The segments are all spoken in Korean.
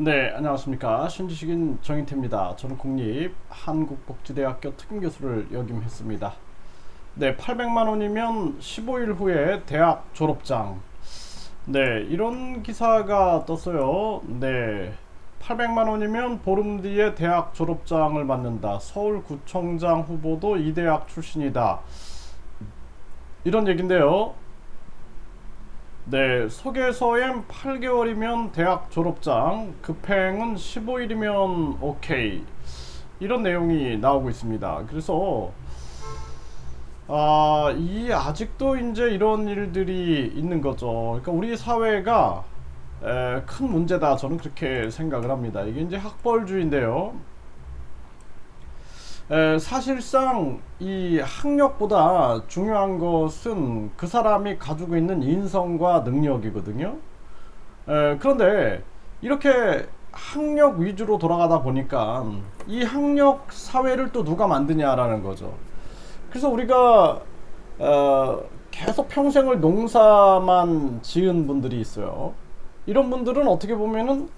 네, 안녕하십니까. 신지식인 정인태입니다. 저는 국립 한국복지대학교 특임교수를 역임했습니다. 네, 800만 원이면 15일 후에 대학 졸업장. 네, 이런 기사가 떴어요. 네. 800만 원이면 보름 뒤에 대학 졸업장을 받는다. 서울구청장 후보도 이 대학 출신이다. 이런 얘긴데요. 네, 소개서엔 8개월이면 대학 졸업장, 급행은 15일이면 오케이. 이런 내용이 나오고 있습니다. 그래서 아, 이 아직도 이제 이런 일들이 있는 거죠. 그러니까 우리 사회가 에, 큰 문제다. 저는 그렇게 생각을 합니다. 이게 이제 학벌주의인데요. 에, 사실상 이 학력보다 중요한 것은 그 사람이 가지고 있는 인성과 능력이거든요. 에, 그런데 이렇게 학력 위주로 돌아가다 보니까 이 학력 사회를 또 누가 만드냐라는 거죠. 그래서 우리가 어, 계속 평생을 농사만 지은 분들이 있어요. 이런 분들은 어떻게 보면은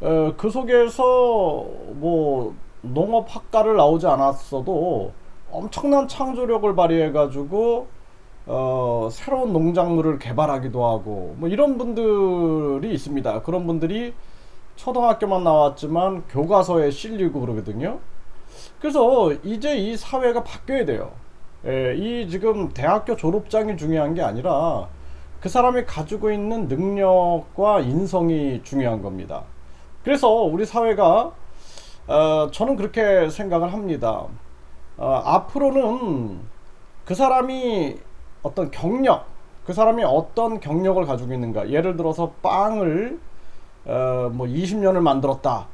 어, 그 속에서 뭐 농업학과를 나오지 않았어도 엄청난 창조력을 발휘해 가지고 어, 새로운 농작물을 개발하기도 하고 뭐 이런 분들이 있습니다. 그런 분들이 초등학교만 나왔지만 교과서에 실리고 그러거든요. 그래서 이제 이 사회가 바뀌어야 돼요. 예, 이 지금 대학교 졸업장이 중요한 게 아니라 그 사람이 가지고 있는 능력과 인성이 중요한 겁니다. 그래서 우리 사회가 어, 저는 그렇게 생각을 합니다. 어, 앞으로는 그 사람이 어떤 경력, 그 사람이 어떤 경력을 가지고 있는가. 예를 들어서 빵을 어, 뭐 20년을 만들었다.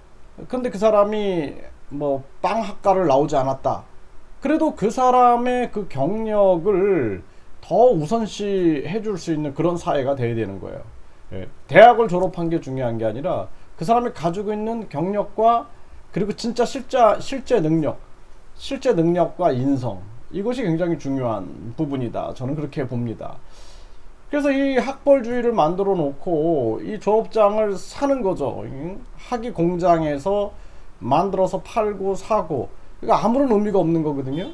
근데 그 사람이 뭐 빵 학과를 나오지 않았다. 그래도 그 사람의 그 경력을 더 우선시 해줄 수 있는 그런 사회가 돼야 되는 거예요. 예, 대학을 졸업한 게 중요한 게 아니라 그 사람이 가지고 있는 경력과 그리고 진짜 실제 실제 능력, 실제 능력과 인성 이것이 굉장히 중요한 부분이다. 저는 그렇게 봅니다. 그래서 이 학벌주의를 만들어 놓고 이 졸업장을 사는 거죠. 학위 공장에서 만들어서 팔고 사고 이거 아무런 의미가 없는 거거든요.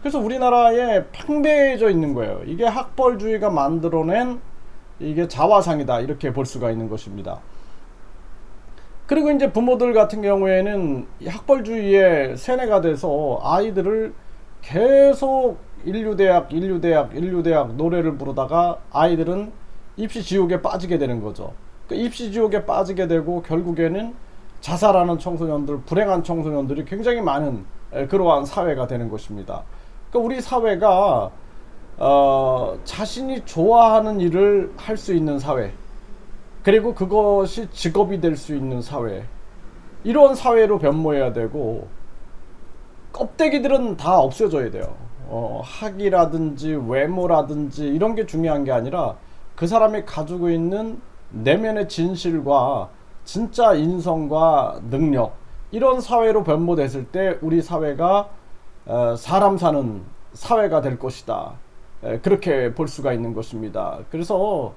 그래서 우리나라에 팽배해져 있는 거예요. 이게 학벌주의가 만들어낸 이게 자화상이다 이렇게 볼 수가 있는 것입니다. 그리고 이제 부모들 같은 경우에는 학벌주의에 세뇌가 돼서 아이들을 계속 인류대학, 인류대학, 인류대학 노래를 부르다가 아이들은 입시 지옥에 빠지게 되는 거죠. 그 입시 지옥에 빠지게 되고 결국에는 자살하는 청소년들, 불행한 청소년들이 굉장히 많은 그러한 사회가 되는 것입니다. 그러니까 우리 사회가 어, 자신이 좋아하는 일을 할 수 있는 사회, 그리고 그것이 직업이 될 수 있는 사회, 이런 사회로 변모해야 되고 껍데기들은 다 없어져야 돼요. 어, 학이라든지 외모라든지 이런 게 중요한 게 아니라 그 사람이 가지고 있는 내면의 진실과 진짜 인성과 능력 이런 사회로 변모됐을 때 우리 사회가 어, 사람 사는 사회가 될 것이다. 그렇게 볼 수가 있는 것입니다. 그래서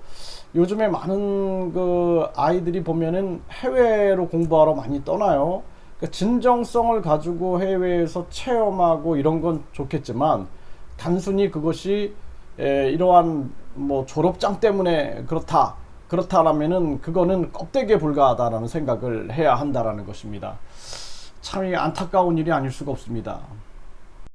요즘에 많은 그 아이들이 보면은 해외로 공부하러 많이 떠나요. 그러니까 진정성을 가지고 해외에서 체험하고 이런 건 좋겠지만 단순히 그것이 이러한 뭐 졸업장 때문에 그렇다 그렇다라면은 그거는 껍데기에 불과하다라는 생각을 해야 한다라는 것입니다. 참 안타까운 일이 아닐 수가 없습니다.